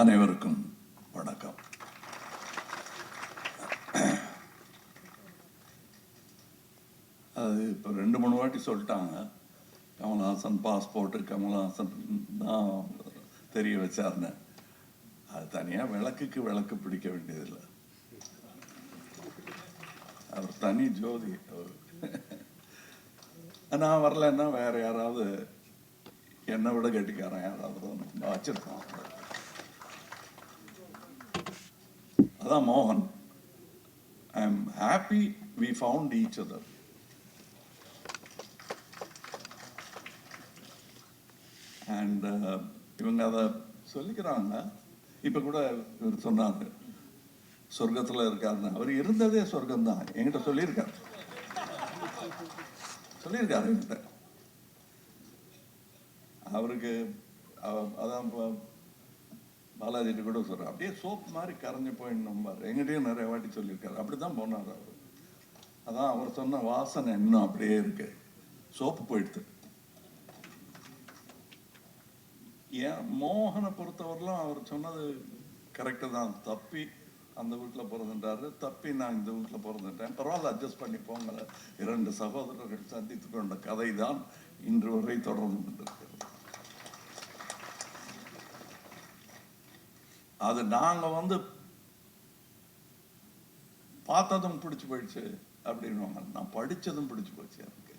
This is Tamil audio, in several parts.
அனைவருக்கும் வணக்கம். அது இப்போ ரெண்டு மூணு வாட்டி சொல்லிட்டாங்க. கமல்ஹாசன் பாஸ்போர்ட்டு கமல்ஹாசன் தான் தெரிய வச்சார்னு அது தனியாக விளக்குக்கு விளக்கு பிடிக்க வேண்டியதில்லை. அவர் தனி ஜோதி. அவர் நான் வரலன்னா வேற யாராவது என்னை விட கெட்டிக்காரன் யாராவது ஒன்று வச்சிருக்கான் அதான் மோகன் I am happy we found each other and இவங்க அதை சொல்லிக்கிறாங்க. இப்போ கூட இவர் சொன்னார். சொர்க்கத்தில் இருக்காருன்னு. அவர் இருந்ததே சொர்க்கம் தான் என்கிட்ட சொல்லியிருக்காரு. சொல்லியிருக்காரு என்கிட்ட. அவருக்கு அதான் இப்போ பாலாஜிட்டு கூட சொல்கிறார் அப்படியே சோப் மாதிரி கரைஞ்சு போயிடணும் பாரு எங்கிட்டயும் நிறைய வாட்டி சொல்லியிருக்காரு. அப்படி தான் போனார் அவர். அதான் அவர் சொன்ன வாசனை இன்னும் அப்படியே இருக்கு. சோப்பு போயிடுது. ஏன் மோகனை பொறுத்தவரையிலும் அவர் சொன்னது கரெக்டு தான். தப்பி அந்த வீட்டில் பிறந்துட்டாரு. தப்பி நான் இந்த வீட்டில் பிறந்துட்டேன். பரவாயில்ல அட்ஜஸ்ட் பண்ணி போங்க இரண்டு சகோதரர்கள் சந்தித்து கொண்ட கதை தான் இன்று வரை தொடர்ந்து கொண்டிருக்கு அது நாங்கள் வந்து பார்த்ததும் பிடிச்சு போயிடுச்சு அப்படின்வாங்க நான் படித்ததும் பிடிச்சு போச்சு எனக்கு.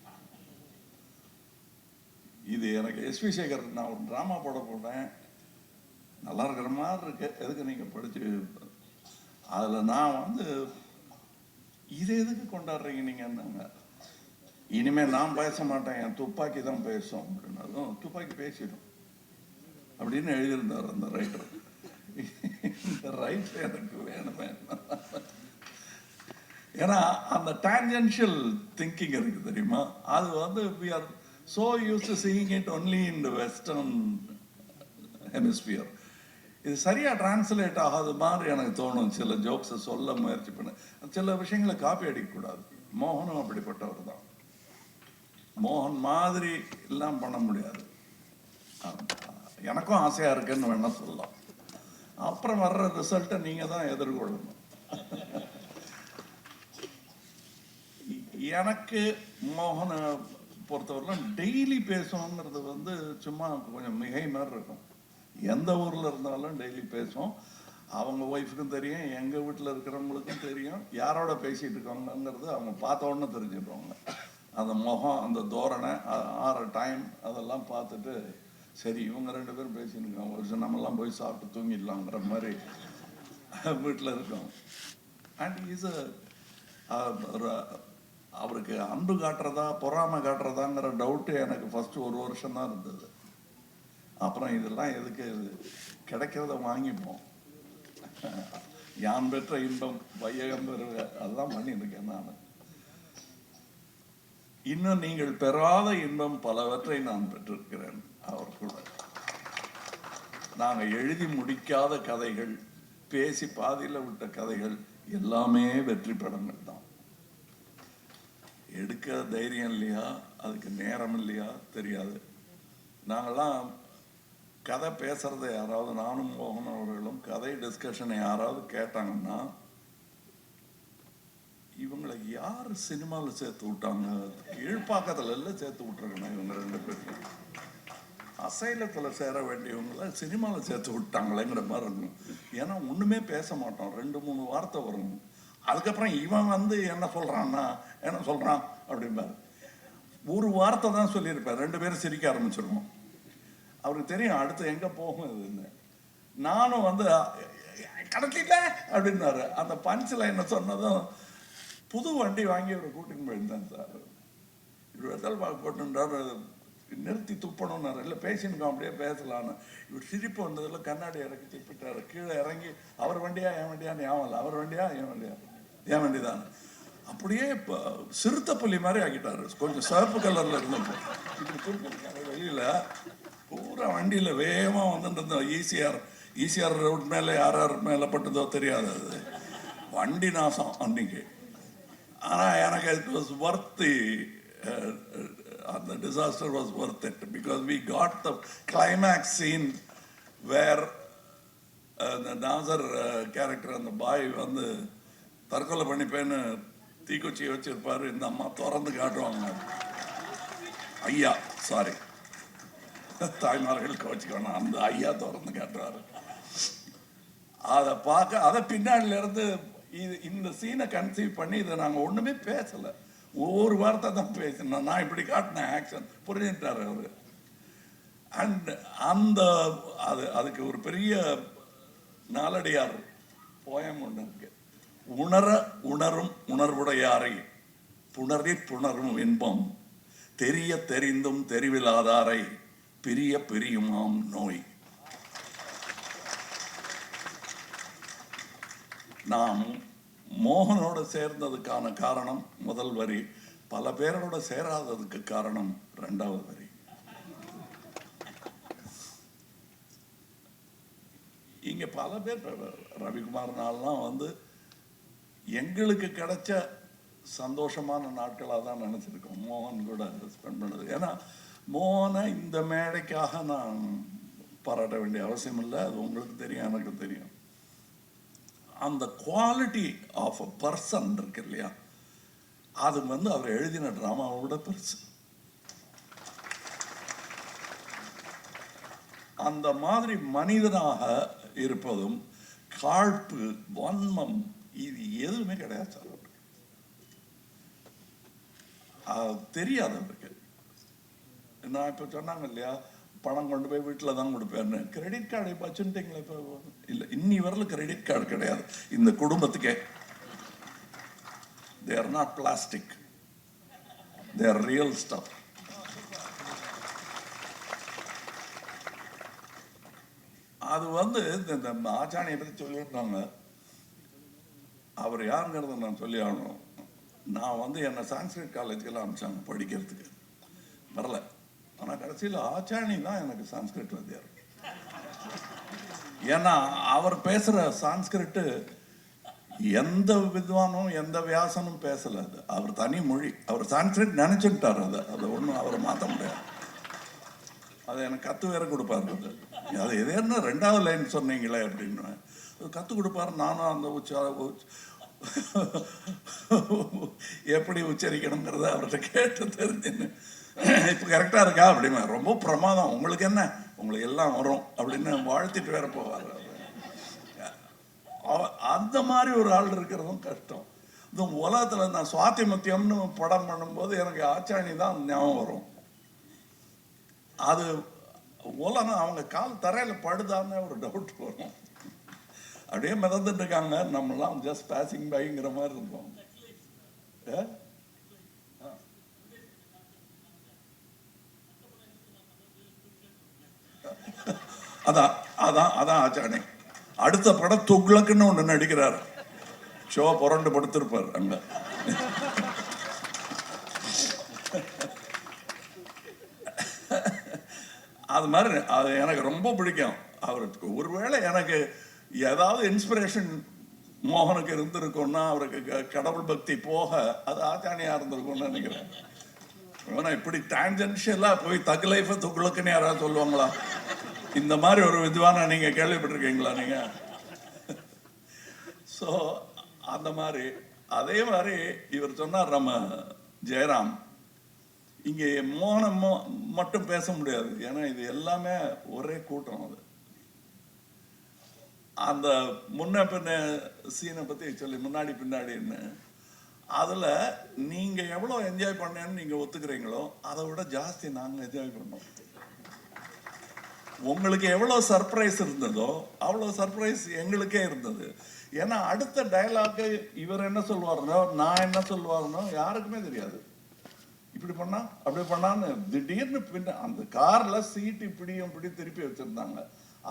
இது எனக்கு எஸ்வி சேகர் நான் ஒரு ட்ராமா போட போனேன் நல்லா இருக்கிற மாதிரி இருக்கு. எதுக்கு நீங்கள் படிச்சு? அதில் நான் வந்து இது எதுக்கு கொண்டாடுறீங்க நீங்கன்னாங்க இனிமே நான் பேச மாட்டேன் என் துப்பாக்கி தான் பேசும் அப்படின்னதும் துப்பாக்கி பேசிடும் அப்படின்னு எழுதியிருந்தார் அந்த ரைட்டர் இந்த ரைட் எனக்கு வேணுமே ஏன்னா அந்த டேஞ்சென்ஷியல் திங்கிங் இருக்கு தெரியுமா? அது வந்து we are so used to singing it only in the western hemisphere இது சரியா டிரான்ஸ்லேட் ஆகாத மாதிரி எனக்கு தோணும். சில ஜோக்ஸை சொல்ல முயற்சி பண்ண. சில விஷயங்களை காப்பி அடிக்கக்கூடாது. மோகனும் அப்படிப்பட்டவர் தான். மோகன் மாதிரி எல்லாம் பண்ண முடியாது. எனக்கும் ஆசையா இருக்குன்னு வேணால் சொல்லலாம். அப்புறம் வர்ற ரிசல்ட்டை நீங்க தான் எதிர்கொள்ளணும். எனக்கு மோகனை பொறுத்தவரைலாம் டெய்லி பேசணுங்கிறது வந்து சும்மா கொஞ்சம் மிகை மாதிரி இருக்கும். எந்த ஊரில் இருந்தாலும் டெய்லி பேசுவோம். அவங்க ஒய்ஃபுக்கும் தெரியும் எங்கள் வீட்டில் இருக்கிறவங்களுக்கும் தெரியும். யாரோட பேசிகிட்டு இருக்காங்கங்கிறது அவங்க பார்த்த உடனே தெரிஞ்சிடுவாங்க அந்த முகம் அந்த தோரணை ஆற டைம் அதெல்லாம் பார்த்துட்டு சரி இவங்க ரெண்டு பேரும் பேசினுங்க. ஒரு சில நம்மெல்லாம் போய் சாப்பிட்டு தூங்கிடலாங்கிற மாதிரி வீட்டில் இருக்கோம். அண்ட் இஸ் அவருக்கு அன்பு காட்டுறதா பொறாமை காட்டுறதாங்கிற டவுட்டு எனக்கு ஃபஸ்ட்டு ஒரு வருஷம் தான் இருந்தது. அப்புறம் இதெல்லாம் எதுக்கு? கிடைக்கிறத வாங்கிப்போம். யான் பெற்ற இன்பம் வையகம் பெறுக. அதெல்லாம் பண்ணியிருக்கேன் நான். இன்னும் நீங்கள் பெறாத இன்பம் பலவற்றை நான் பெற்றிருக்கிறேன். அவர் கூட நாங்கள் எழுதி முடிக்காத கதைகள் பேசி பாதியில் விட்ட கதைகள் எல்லாமே வெற்றி படங்கள் தான். எடுக்க தைரியம் இல்லையா? அதுக்கு நேரம் இல்லையா? தெரியாது. நாங்கெல்லாம் கதை பேசுறத யாராவது நானும் மோகன் அவர்களும் கதை டிஸ்கஷனை யாராவது கேட்டாங்கன்னா இவங்களை யார் சினிமாவில் சேர்த்து விட்டாங்க? கீழ்ப்பாக்கத்துல எல்லாம் சேர்த்து விட்டுருக்கணும் இவங்க ரெண்டு பேரும் அசைலத்தில் சேர வேண்டியவங்கள சினிமாவில் சேர்த்து விட்டாங்களேங்கிற மாதிரி இருக்கும் ஏன்னா ஒன்றுமே பேச மாட்டோம். ரெண்டு மூணு வார்த்தை வரும். அதுக்கப்புறம் இவன் வந்து என்ன சொல்கிறான்னா என்ன சொல்கிறான் அப்படிம்பாரு. ஒரு வார்த்தை தான் சொல்லியிருப்பார். ரெண்டு பேரும் சிரிக்க ஆரம்பிச்சிருவோம். அவருக்கு தெரியும் அடுத்து எங்கே போகும் இதுன்னு நானும் வந்து கடத்திட்ட அப்படின்னாரு. அந்த பஞ்சில் என்ன சொன்னதும் புது வண்டி வாங்கி அவரை கூட்டின்னு போயிருந்தேன் சார். இவர் வெத்தல் பாக்கு போட்டுன்றார். நிறுத்தி துப்பணும்னாரு. இல்லை பேசினுக்கோம் அப்படியே பேசலான்னு. இவர் சிரிப்பு வந்ததில் கண்ணாடி இறக்கி திப்பிட்டாரு. கீழே இறங்கி அவர் வண்டியா என் வண்டியான்னு ஏவல இல்லை அவர் வண்டியா? என் வண்டியா என் வண்டி தான் அப்படியே இப்போ சிறுத்தைப்பள்ளி மாதிரி ஆக்கிட்டாரு. கொஞ்சம் சிவப்பு கலரில் இருந்தப்போ. இப்படி திருப்பிருக்காரு வெளியில் பூரா வண்டியில் வேகமாக வந்துட்டு இருந்தோம் ஈசிஆர். ஈசிஆர் ரோட் மேலே யார் யார் மேலே பட்டதோ தெரியாது அது. வண்டி நாசம் அன்னைக்கு. ஆனால் எனக்கு இட் வாஸ் ஒர்த் அந்த disaster was worth it because we got the climax scene where இந்த நாசர் கேரக்டர் அந்த பாய் வந்து தற்கொலை பண்ணிப்பேன்னு தீக்குச்சியை வச்சிருப்பாரு. இந்த அம்மா திறந்து காட்டுவாங்க. ஐயா சாரி தாய்மார்கள் கோச்சிக்கணும் அந்த ஐயா திறந்து காட்டுவாரு. அதை பார்க்க அதை பின்னாடில இருந்து இது இந்த சீனை கன்சீவ் பண்ணி இதை நாங்கள் ஒன்றுமே பேசலை. ஒவ்வொரு வார்த்தை தான் பேசினோம் நான் இப்படி காட்டினேன் ஆக்ஷன் புரிஞ்சுட்டார் அவர். அண்ட் அந்த அது அதுக்கு ஒரு பெரிய நாலடியார் போயம் ஒன்று இருக்கு. உணர உணரும் உணர்வுடையாரை புணரி புணரும் இன்பம். தெரிய தெரிந்தும் தெரிவில்லாதாரை பிரிய பிரியுமாம் நோய். நாம் மோகனோட சேர்ந்ததுக்கான காரணம் முதல் வரி பல பேரோட சேராததுக்கு காரணம் ரெண்டாவது வரி. இங்க பல பேர் ரவிக்குமார்னாலாம் வந்து எங்களுக்கு கிடைச்ச சந்தோஷமான நாட்களாக தான் நினைச்சிருக்கோம். மோகன் கூட ஸ்பெண்ட் பண்ணது. ஏன்னா மோகனை இந்த மேடைக்காக நான் பாராட்ட வேண்டிய அவசியம் இல்லை. அது உங்களுக்கு தெரியும் எனக்கு தெரியும். அந்த குவாலிட்டி ஆஃப் அ பர்சன் இருக்கு இல்லையா? அது வந்து அவர் எழுதின ட்ராமாவோட பெருசு. அந்த மாதிரி மனிதனாக இருப்பதும் காழ்ப்பு வன்மம் இது எதுவுமே கிடையாது சார் அவருக்கு. தெரியாது அவருக்கு. நான் இப்போ சொன்னாங்க இல்லையா? பணம் கொண்டு போய் வீட்டில் தான் கொடுப்பேன்னு. கிரெடிட் கார்டு இப்போ வச்சுட்டீங்களா இப்போ இல்லை இன்னி வரல கிரெடிட் கார்டு கிடையாது. இந்த குடும்பத்துக்கே. They are not plastic they are real stuff அது வந்து இந்த இந்த ஆச்சாணியை பற்றி சொல்லியிருந்தாங்க. அவர் யாருங்கிறத நான் சொல்லி ஆகணும். நான் வந்து என்னை சான்ஸ்கிரிட் காலேஜுக்கெல்லாம் அனுப்பிச்சாங்க படிக்கிறதுக்கு. வரல. ஆனால் கடைசியில் ஆச்சாணி தான் எனக்கு சான்ஸ்கிரிட் வாத்தியார் ஏன்னா அவர் பேசுகிற சான்ஸ்கிரிட்டு எந்த வித்வானும் எந்த வியாசனும் பேசல அது. அவர் தனி மொழி. அவர் சான்ஸ்கிரிட் நினைச்சுட்டார் அதை. அதை ஒன்றும் அவரை மாற்ற முடியாது. அதை எனக்கு கற்று வேற கொடுப்பாரு அது. அது ரெண்டாவது லைன் சொன்னீங்களே அப்படின்னு. கற்றுக் கொடுப்பாரு. நானும் அந்த உச்சா எப்படி உச்சரிக்கணுங்கிறத அவர்கிட்ட கேட்டு தெரிஞ்சுன்னு. இப்போ கரெக்டாக இருக்கா அப்படிமா? ரொம்ப பிரமாதம். உங்களுக்கு என்ன? உங்களுக்கு எல்லாம் வரும் அப்படின்னு வாழ்த்திட்டு வேற போவார். அவ- அந்த மாதிரி ஒரு ஆள் இருக்கிறதும் கஷ்டம். இந்த உலகத்தில் நான் சுவாத்திமுத்தியம்னு படம் பண்ணும்போது எனக்கு ஆச்சாணி தான் ஞாபகம் வரும். அது உலகம் அவங்க கால் தரையில் படுதான்னு ஒரு டவுட் வரும். அப்படியே மிதந்துட்டு இருக்காங்க. நம்மலாம் ஜஸ்ட் பாசிங் பைங்கிற மாதிரி இருந்தோம். அதான் அதான் அதான் ஆச்சானே. அடுத்த படம் துக்ளக்குன்னு ஒன்று நடிக்கிறார். ஷோ புரண்டு படுத்திருப்பார் அங்க. அது மாதிரி அது எனக்கு ரொம்ப பிடிக்கும். அவருக்கு ஒருவேளை எனக்கு ஏதாவது இன்ஸ்பிரேஷன் மோகனுக்கு இருந்திருக்கும்னா அவருக்கு க- கடவுள் பக்தி போக அது ஆச்சானியா இருந்திருக்கும்னு நினைக்கிறேன். ஆனால் இப்படி டான்ஜென்ஷியலா போய் தக் லைஃபை துக்குளுக்குன்னு யாராவது சொல்லுவாங்களா? இந்த மாதிரி ஒரு வித்வான நீங்க கேள்விப்பட்டிருக்கீங்களா நீங்க? ஸோ அந்த மாதிரி அதே மாதிரி இவர் சொன்னார் நம்ம ஜெயராம் இங்கே மோனம் மோ- மட்டும் பேச முடியாது. ஏன்னா இது எல்லாமே ஒரே கூட்டம் அது. அந்த முன்ன பின்ன சீனை பத்தி சொல்லி முன்னாடி பின்னாடின்னு அதுல நீங்க எவ்வளவு என்ஜாய் பண்ணேன்னு நீங்க ஒத்துக்கிறீங்களோ அதை விட ஜாஸ்தி நாங்க என்ஜாய் பண்ணோம். உங்களுக்கு எவ்வளோ சர்ப்ரைஸ் இருந்ததோ அவ்வளோ சர்ப்ரைஸ் எங்களுக்கே இருந்தது. ஏன்னா அடுத்த டயலாக்கு இவர் என்ன சொல்லுவாருனோ நான் என்ன சொல்லுவாருனோ யாருக்குமே தெரியாது. இப்படி பண்ணா அப்படி பண்ணான்னு திடீர்னு பின்ன அந்த கார்ல சீட் இப்படியும் இப்படி திருப்பி வச்சிருந்தாங்க.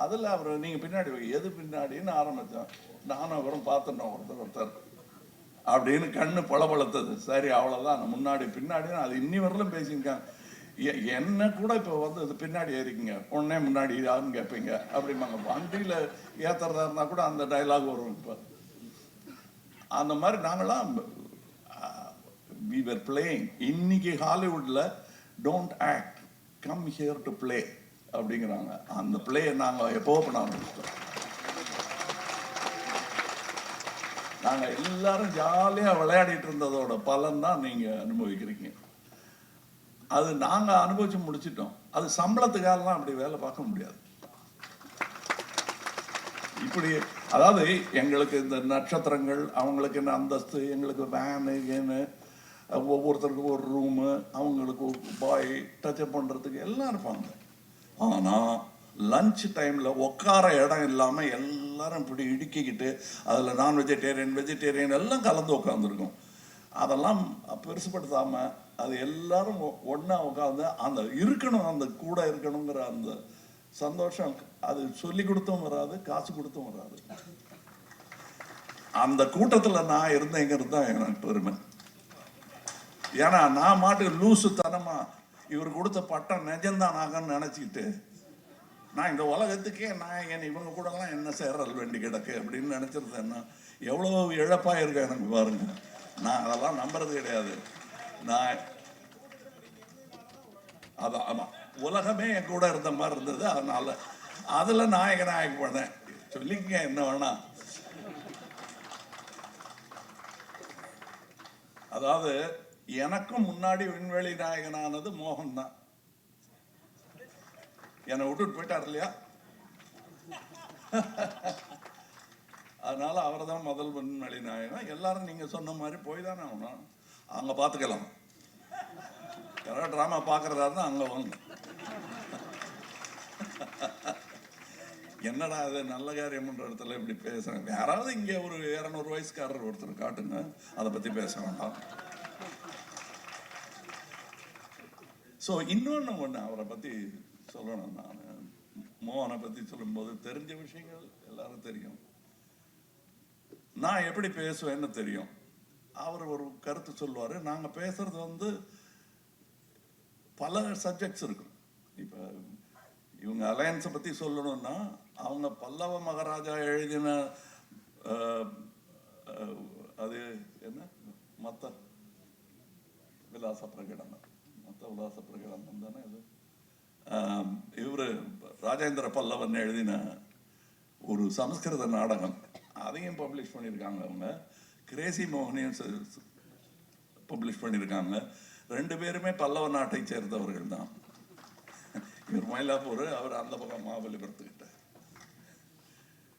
அதில் அவர் நீங்கள் பின்னாடி எது பின்னாடின்னு ஆரம்பிச்சோம் நானும் அவரும் பார்த்துட்டோம் ஒருத்தர் ஒருத்தர். அப்படின்னு கண்ணு பளபளத்தது. சரி அவ்வளோதான் முன்னாடி பின்னாடின்னு அது இன்னி வரலும் பேசியிருக்காங்க. என்ன கூட இப்போ வந்து இது பின்னாடி ஏறிக்குங்க. உடனே முன்னாடி யாருன்னு கேட்பீங்க அப்படிம்பாங்க. வண்டியில் ஏத்துறதா இருந்தா கூட அந்த டயலாக் வரும் இப்போ. அந்த மாதிரி நாங்களாம் வி பிளேயிங் இன்னைக்கு ஹாலிவுட்ல don't act come here to play அப்படிங்கிறாங்க. அந்த பிளேயை நாங்கள் எப்போ பண்ண ஆரம்பிச்சிட்டோம். நாங்க எல்லாரும் ஜாலியாக விளையாடிட்டு இருந்ததோட பலன் தான் நீங்கள் அனுபவிக்கிறீங்க. அது நாங்கள் அனுபவிச்சு முடிச்சிட்டோம். அது சம்பளத்துக்காகலாம் அப்படி வேலை பார்க்க முடியாது. இப்படி அதாவது எங்களுக்கு இந்த நட்சத்திரங்கள் அவங்களுக்கு என்ன அந்தஸ்து எங்களுக்கு வேனு கேனு ஒவ்வொருத்தருக்கும் ஒரு ரூமு அவங்களுக்கு பாய் டச்சப் பண்ணுறதுக்கு எல்லாம் இருப்பாங்க. ஆனால் லஞ்ச் டைமில் உட்கார இடம் இல்லாமல் எல்லாரும் இப்படி இடுக்கிக்கிட்டு அதில் நான் வெஜிடேரியன் வெஜிடேரியன் எல்லாம் கலந்து உட்காந்துருக்கும் அதெல்லாம் பெருசுப்படுத்தாமல் அது எல்லாரும் ஒன்றா உட்காந்து அந்த இருக்கணும் அந்த கூட இருக்கணுங்கிற அந்த சந்தோஷம் அது சொல்லி கொடுத்தும் வராது காசு கொடுத்தும் வராது. அந்த கூட்டத்துல நான் இருந்தேங்கிறது தான் எனக்கு பெருமை. ஏன்னா நான் மாட்டு லூசு தனமா இவர் கொடுத்த பட்டம் நிஜம்தான் ஆகன்னு நினைச்சிக்கிட்டு நான் இந்த உலகத்துக்கே நான் என் இவங்க கூடலாம் என்ன சேரல் வேண்டி கிடக்கு அப்படின்னு நினைச்சிருந்தேன்னா எவ்வளோ இழப்பா இருக்கேன் எனக்கு பாருங்க. நான் அதெல்லாம் நம்புறது கிடையாது. நான் அதான் ஆமாம் உலகமே என் கூட இருந்த மாதிரி இருந்தது அதனால அதில் நாயக நாயக பண்ணேன் சொல்லிக்கங்க என்ன வேணா. அதாவது எனக்கும் முன்னாடி விண்வெளி நாயகனானது மோகன் தான் என்னை விட்டுட்டு போயிட்டார் இல்லையா? அதனால அவர் தான் முதல் விண்வெளி நாயகன். எல்லாரும் நீங்க சொன்ன மாதிரி போய் தானே ஆகணும். அங்க பார்த்துக்கலாம் யாராவது ட்ராமா பார்க்குறதா இருந்தால் அங்கே வாங்க. என்னடா அது நல்ல காரியம்ன்ற இடத்துல இப்படி பேசுறேன். யாராவது இங்கே ஒரு இரநூறு வயசுக்காரர் ஒருத்தர் காட்டுங்க. அதை பற்றி பேச வேண்டாம். ஸோ இன்னொன்று ஒன்று அவரை பற்றி சொல்லணும் நான். மோகனை பற்றி சொல்லும்போது தெரிஞ்ச விஷயங்கள் எல்லாரும் தெரியும். நான் எப்படி பேசுவேன்னு தெரியும். அவர் ஒரு கருத்து சொல்லுவார். நாங்கள் பேசுறது வந்து பல சப்ஜெக்ட்ஸ் இருக்கும் இப்போ இவங்க அலையன்ஸை பற்றி சொல்லணும்னா அவங்க பல்லவ மகாராஜா எழுதின அஹ், அது என்ன? மத்த விலாச பிரகடனம். மத்த விலாச பிரகடனம் தானே இது இவர் ராஜேந்திர பல்லவன் எழுதின ஒரு சமஸ்கிருத நாடகம். அதையும் பப்ளிஷ் பண்ணியிருக்காங்க அவங்க. கிரேசி மோகனையும் பப்ளிஷ் பண்ணியிருக்காங்க ரெண்டு பேருமே பல்லவ நாட்டை சேர்ந்தவர்கள் தான். இவர் மயிலாப்பூர் அவர் அந்த பக்கம் மாபலிபுரத்துக்கிட்ட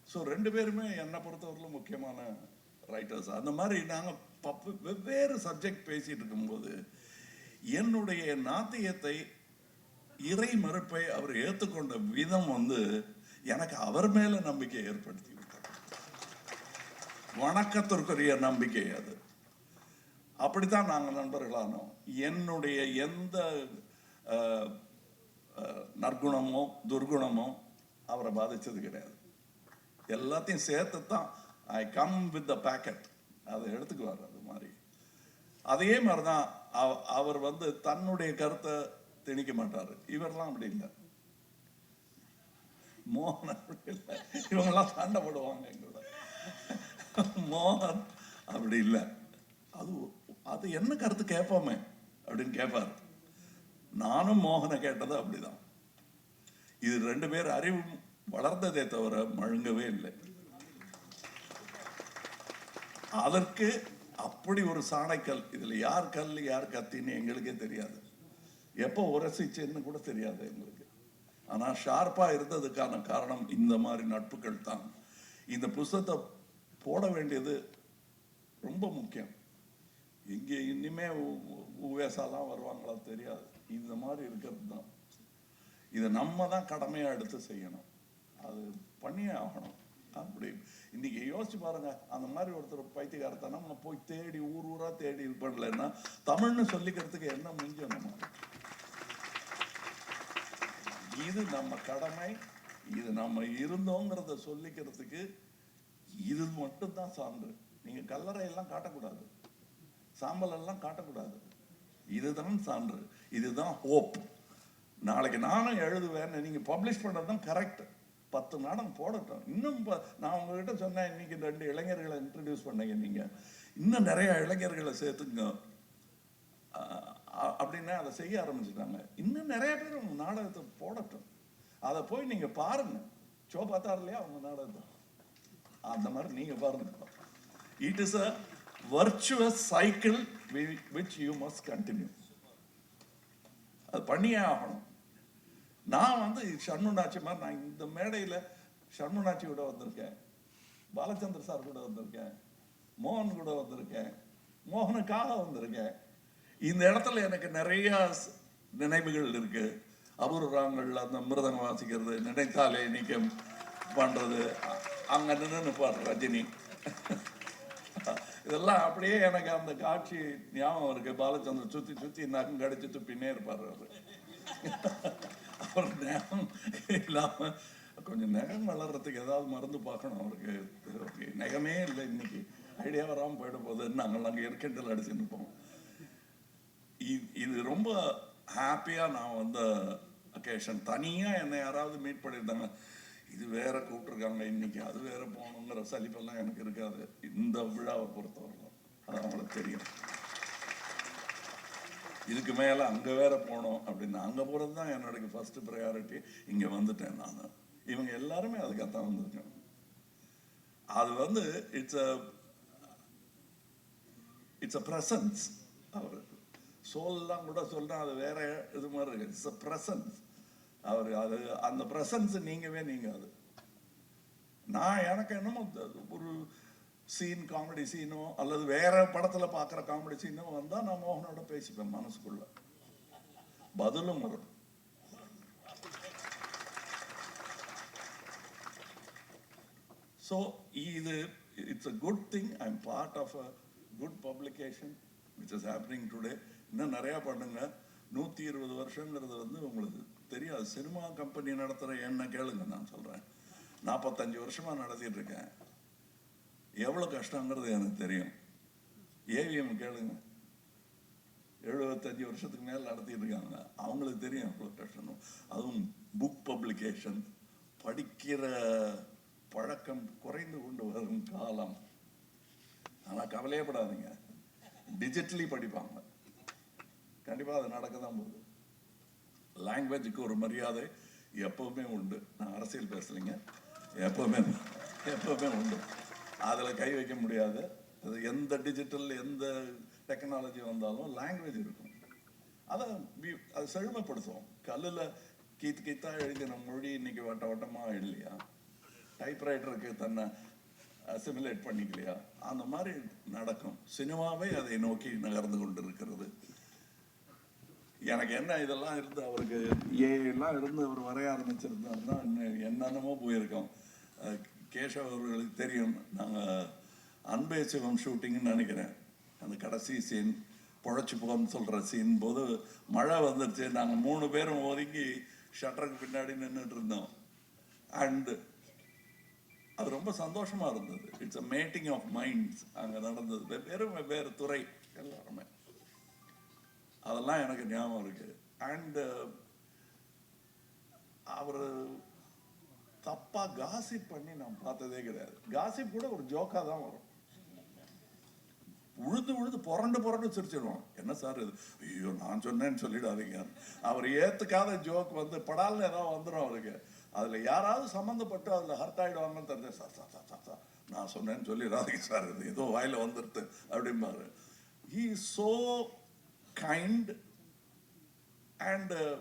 ஸோ ரெண்டு பேருமே என்னை பொறுத்தவரையிலும் முக்கியமான ரைட்டர்ஸ் அந்த மாதிரி நாங்கள் பப்பு வெவ்வேறு சப்ஜெக்ட் பேசிகிட்டு இருக்கும்போது என்னுடைய நாத்தியத்தை இறை மறுப்பை அவர் ஏற்றுக்கொண்ட விதம் வந்து எனக்கு அவர் மேலே நம்பிக்கை ஏற்படுத்தி வணக்கத்திற்குரிய நம்பிக்கை அது. அப்படித்தான் நாங்கள் நண்பர்களானோம். என்னுடைய எந்த அஹ், நற்குணமோ துர்குணமோ அவரை பாதிச்சது கிடையாது. எல்லாத்தையும் சேர்த்து தான் I come with the packet அதை எடுத்துக்குவார் அது மாதிரி. அதே மாதிரி தான் அவ- அவர் வந்து தன்னுடைய கருத்தை திணிக்க மாட்டார். இவரெல்லாம் அப்படி இல்லை. மோகன் அப்படி இல்லை. இவங்கெல்லாம் சண்டை போடுவாங்க எங்களோட மோகன் அப்படி இல்லை. அது அது என்ன கருத்து கேட்போமே அப்படின்னு கேட்பார். நானும் மோகனை கேட்டது அப்படிதான். இது ரெண்டு பேர் அறிவு வளர்ந்ததே தவிர மழுங்கவே இல்லை. அதற்கு அப்படி ஒரு சாணைக்கல் இதுல யார் கல் யார் கத்தின்னு எங்களுக்கே தெரியாது. எப்போ உரசிச்சுன்னு கூட தெரியாது எங்களுக்கு. ஆனா ஷார்ப்பா இருந்ததுக்கான காரணம் இந்த மாதிரி நட்புகள் தான். இந்த புஸ்தகத்தை போட வேண்டியது ரொம்ப முக்கியம். இங்கே இனிமே உவேசாலாம் வருவாங்களா தெரியாது. இந்த மாதிரி இருக்கிறது தான். இதை நம்ம தான் கடமையாக எடுத்து செய்யணும். அது பண்ணியே ஆகணும். அப்படி இன்னைக்கு யோசிச்சு பாருங்க. அந்த மாதிரி ஒருத்தர் பைத்தியகாரத்தனம் நம்ம போய் தேடி ஊர் ஊரா தேடி இது பண்ணலைன்னா தமிழ்னு சொல்லிக்கிறதுக்கு என்ன முடிஞ்சோம் நம்ம? இது நம்ம கடமை. இது நம்ம இருந்தோங்கிறத சொல்லிக்கிறதுக்கு இது மட்டும்தான் சான்று நீங்க கல்லறை எல்லாம் காட்டக்கூடாது. சாம்பல் எல்லாம் காட்டக்கூடாது. இதுதான் சான்று. இதுதான் ஹோப் நாளைக்கு நானும் எழுதுவேன் நீங்க பப்ளிஷ் பண்ணுறது தான் கரெக்ட் பத்து நாடகம் போடட்டும். இன்னும் நான் உங்ககிட்ட சொன்னேன் இன்னைக்கு ரெண்டு இளைஞர்களை இன்ட்ரடியூஸ் பண்ணீங்க நீங்க. இன்னும் நிறைய இளைஞர்களை சேர்த்துங்க அப்படின்னா அதை செய்ய ஆரம்பிச்சிட்டாங்க. இன்னும் நிறைய பேர் உங்கள் நாடகத்தை போடட்டும். அதை போய் நீங்க பாருங்க. ஷோ பார்த்தாரு இல்லையா அவங்க நாடகத்தை? அந்த மாதிரி நீங்க பாருங்க. It is a virtuous cycle which you must continue அது பண்ணியே ஆகணும். நான் வந்து ஷண்ணு மாதிரி நான் இந்த மேடையில் ஷண்ணு கூட வந்திருக்கேன். பாலச்சந்திர சார் கூட வந்திருக்கேன். மோகன் கூட வந்திருக்கேன். மோகனுக்காக வந்திருக்கேன். இந்த இடத்துல எனக்கு நிறைய நினைவுகள் இருக்கு. அபூர்வங்கள் அந்த மிருதங்கம் வாசிக்கிறது நினைத்தாலே நீக்கம் பண்றது அங்கே நின்று நிற்பார் ரஜினி. இதெல்லாம் அப்படியே எனக்கு அந்த காட்சி ஞாபகம் இருக்கு. பாலச்சந்திரன் சுத்தி சுத்தி நகம் கடிச்சு துப்பின்னே இருப்பார் அவர். அவர் நேரம் இல்லாம கொஞ்சம் நகம் வளர்றதுக்கு ஏதாவது மருந்து பார்க்கணும் அவருக்கு. நகமே இல்லை இன்னைக்கு. ஐடியா வராமல் போயிட போகுதுன்னு நாங்கள் அங்கே இருக்கின்றல அடிச்சுட்டு இருப்போம் இது ரொம்ப ஹாப்பியா நான் வந்த அக்கேஷன் தனியா என்னை யாராவது மீட் பண்ணியிருந்தாங்க. இது வேற கூப்பிட்டுருக்காங்க இன்னைக்கு. அது வேற போகணுங்கிற சலிப்பெல்லாம் எனக்கு இருக்காது. இந்த விழாவை பொறுத்தவரைக்கும். அது அவங்களுக்கு தெரியும். இதுக்கு மேல அங்க வேற போனோம் அப்படின்னு அங்க போறது தான் என்னோட ஃபர்ஸ்ட் ப்ரையாரிட்டி இங்க வந்துட்டேன் நான். இவங்க எல்லாருமே அதுக்காகத்தான் வந்திருக்கேன் அது வந்து it's a it's a presence அவர் சோல்லாம் கூட சொல்றேன் அது வேற இது மாதிரி இருக்கு. இட்ஸ் அ பிரசன்ஸ் அவர் அது அந்த பிரசன்ஸ் நீங்கவே நீங்க அது. நான் எனக்கு என்னமோ ஒரு சீன் காமெடி சீனோ அல்லது வேற படத்துல பார்க்குற காமெடி சீனோ வந்தா நான் மோகனோட பேசிப்பேன் மனசுக்குள்ள. பதிலும் வரும். ஸோ இது it's a good thing I am part of a good publication which is happening today இன்னும் நிறையா பண்ணுங்க. நூற்றி இருபது வருஷங்கிறது வந்து உங்களுக்கு தெரியாது. சினிமா கம்பெனி நடத்துகிற என்ன கேளுங்க நான் சொல்கிறேன் நாற்பத்தஞ்சு வருஷமாக நடத்திட்டு இருக்கேன். எவ்வளோ கஷ்டங்கிறது எனக்கு தெரியும். ஏவிஎம் கேளுங்க. எழுபத்தஞ்சு வருஷத்துக்கு மேலே நடத்திட்டு இருக்காங்க. அவங்களுக்கு தெரியும் எவ்வளோ கஷ்டம் அதுவும் புக் பப்ளிகேஷன் படிக்கிற பழக்கம் குறைந்து கொண்டு வரும் காலம். ஆனால் கவலையப்படாதீங்க டிஜிட்டலி படிப்பாங்க. கண்டிப்பாக அது நடக்க தான் போகுது. லாங்குவேஜுக்கு ஒரு மரியாதை எப்பவுமே உண்டு. நான் அரசியல் பேசலைங்க. எப்பவுமே எப்பவுமே உண்டு. அதில் கை வைக்க முடியாது. அது எந்த டிஜிட்டல் எந்த டெக்னாலஜி வந்தாலும் லாங்குவேஜ் இருக்கும். அதை அதை செழுமைப்படுத்துவோம். கல்லில் கீத்து கீத்தா எழுதின மொழி இன்னைக்கு வட்ட வட்டமாக இல்லையா? டைப்ரைட்டருக்கு தன்னை அசிமுலேட் பண்ணிக்கலையா? அந்த மாதிரி நடக்கும். சினிமாவே அதை நோக்கி நகர்ந்து கொண்டு இருக்கிறது எனக்கு என்ன இதெல்லாம் இருந்து அவருக்கு ஏ இருந்து அவர் வரைய ஆரம்பிச்சிருந்தாருன்னா இன்னும் என்னென்னமோ போயிருக்கோம். கேஷவ் அவர்களுக்கு தெரியும். நாங்கள் அன்பே சிவம் ஷூட்டிங்னு நினைக்கிறேன். அந்த கடைசி சீன் பொழைச்சி போகணும்னு சொல்கிற சீன் போது மழை வந்துருச்சு. நாங்கள் மூணு பேரும் ஒதுங்கி ஷட்டருக்கு பின்னாடி நின்றுட்டு இருந்தோம். அண்டு அது ரொம்ப சந்தோஷமாக இருந்தது. It's a mating of minds அங்கே நடந்தது. வெவ்வேறு வெவ்வேறு துறை எல்லாருமே. அதெல்லாம் எனக்கு ஞாபகம் இருக்கு. அண்டு uh, அவர் தப்பா காசிப் பண்ணி நான் பார்த்ததே கிடையாது. காசிப் கூட ஒரு ஜோக்கா தான் வரும். உழுது உழுது புரண்டு புரண்டு சிரிச்சிடுவோம் என்ன சார் இது? ஐயோ நான் சொன்னேன்னு சொல்லிடாதீங்க. அவர் ஏத்துக்காத ஜோக் வந்து படால்னு ஏதாவது வந்துடும் அவருக்கு. அதுல யாராவது சம்மந்தப்பட்டு அதுல ஹர்ட் ஆயிடுவாங்கன்னு தெரிஞ்ச sir sir sir sir sir நான் சொன்னேன்னு சொல்லிடாதீங்க சார். இது ஏதோ வாயில வந்துருது. அப்படிம்பாரு. He so kind and uh,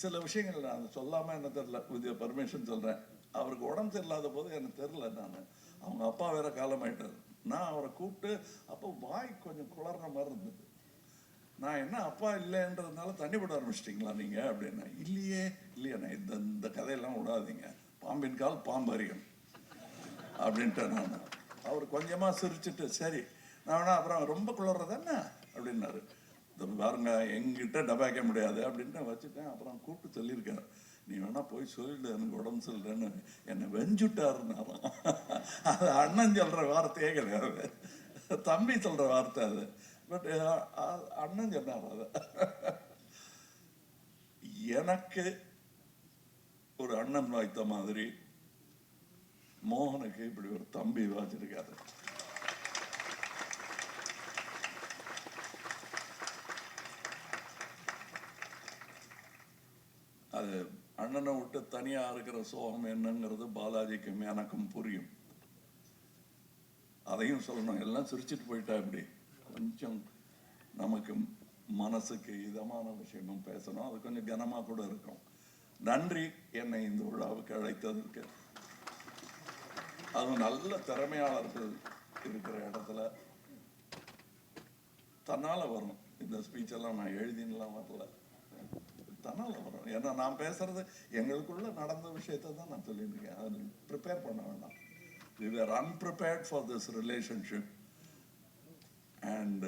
சில விஷயங்கள் நான் சொல்லாம என்ன தெரியல. வித் பர்மிஷன் சொல்றேன். அவருக்கு உடம்பு சரியில்லாத போது எனக்கு தெரியல நான். அவங்க அப்பா வேற காலமாயிட்டார். நான் அவரை கூப்பிட்டு அப்போ வாய் கொஞ்சம் குளர்ற மாதிரி இருந்தது. நான் என்ன அப்பா இல்லைன்றதுனால தண்ணி போட ஆரம்பிச்சிட்டிங்களா நீங்க? அப்படின்னா இல்லையே இல்லையே நான் இந்த இந்த கதையெல்லாம் விடாதீங்க. பாம்பின் கால் பாம்பரியம் அப்படின்ட்டு நான். அவர் கொஞ்சமா சிரிச்சுட்டு சரி நான் வேணா அப்புறம் ரொம்ப குளர்றது என்ன? அப்படின்னாரு. பாருங்க எங்கிட்ட டபாக்க முடியாது அப்படின்ட்டு வச்சுட்டேன். அப்புறம் கூப்பிட்டு சொல்லியிருக்கேன் நீ வேணா போய் சொல்லிடு எனக்கு உடம்பு சொல்றேன்னு என்னை வெஞ்சுட்டாருன்னாராம் அது அண்ணன் சொல்ற வார்த்தையே கிடையாது. தம்பி சொல்ற வார்த்தை அது. பட் அண்ணன் சொன்னார் அது. எனக்கு ஒரு அண்ணன் வாய்த்த மாதிரி மோகனுக்கு இப்படி ஒரு தம்பி வாச்சிருக்காரு. அது அண்ணனை விட்டு தனியா இருக்கிற சோகம் என்னங்கிறது பாலாஜிக்கும் எனக்கும் புரியும். அதையும் சொல்லணும். எல்லாம் சிரிச்சிட்டு போயிட்டா இப்படி கொஞ்சம் நமக்கு மனசுக்கு இதமான விஷயமும் பேசணும். அது கொஞ்சம் கனமா கூட இருக்கும். நன்றி. என்னை இந்த விழாவுக்கு அழைத்ததற்கு. அது நல்ல திறமையாளர்கள் இருக்கிற இடத்துல தன்னால வரணும் இந்த ஸ்பீச் எல்லாம் நான் எழுதினலாம் வரல. தானே வரும். ஏன்னா நான் பேசுறது எங்களுக்குள்ள நடந்த விஷயத்தை தான் நான் சொல்லியிருக்கேன். அது ப்ரிப்பேர் பண்ண வேண்டாம். We are unprepared for this relationship and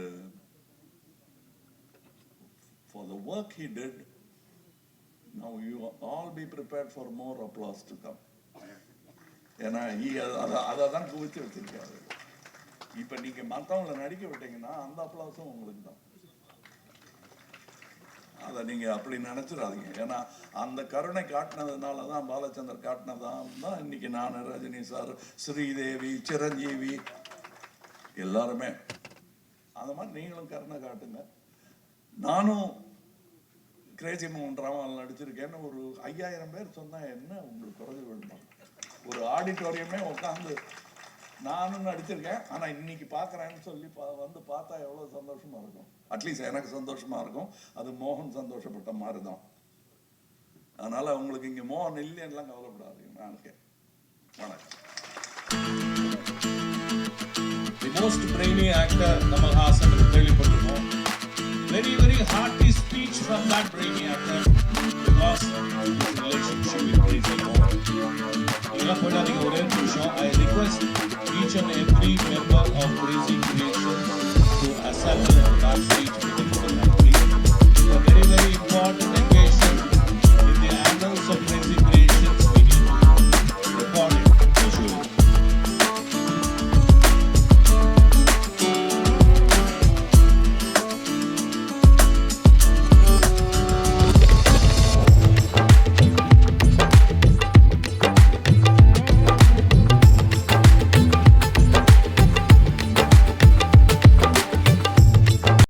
for the work he did now you all be prepared for more applause to come ஏன்னா அதை அதை தான் குவித்து வச்சிருக்காரு. இப்போ நீங்க மற்றவங்களை நடிக்க விட்டீங்கன்னா அந்த அப்ளாஸும் உங்களுக்கு தான். அதை நீங்கள் அப்படி நினச்சிடாதீங்க. ஏன்னா அந்த கருணை காட்டினதுனால தான் பாலச்சந்தர் காட்டினதான் தான் இன்னைக்கு நான் ரஜினி சார் ஸ்ரீதேவி சிரஞ்சீவி எல்லாருமே. அந்த மாதிரி நீங்களும் கருணை காட்டுங்க. நானும் கிரேசி மோகன் ராமாவில் நடிச்சிருக்கேன்னு ஒரு ஐயாயிரம் பேர் சொன்னால் என்ன உங்களுக்கு குறைஞ்சு விடணும் ஒரு ஆடிட்டோரியமே உட்காந்து நானும் நடிச்சிருக்கேன். ஆனால் இன்னைக்கு பார்க்குறேன்னு சொல்லி பா- வந்து பார்த்தா எவ்வளோ சந்தோஷமா இருக்கும். அட்லீஸ்ட் எனக்கு சந்தோஷமா இருக்கும். அது மோகன் சந்தோஷப்பட்ட மாதிரி தான் அதனால உங்களுக்கு இங்கே மோகன் இல்லைன்னுலாம் கவலைப்படாதீங்க. நான் இருக்கேன் வணக்கம். The most brainy actor Kamal கேள்விப்பட்டிருக்கோம் very very hearty speech from that brainy actor because relationship இதெல்லாம் போயிடாதீங்க. ஒரே நிமிஷம். I request remember of crazy.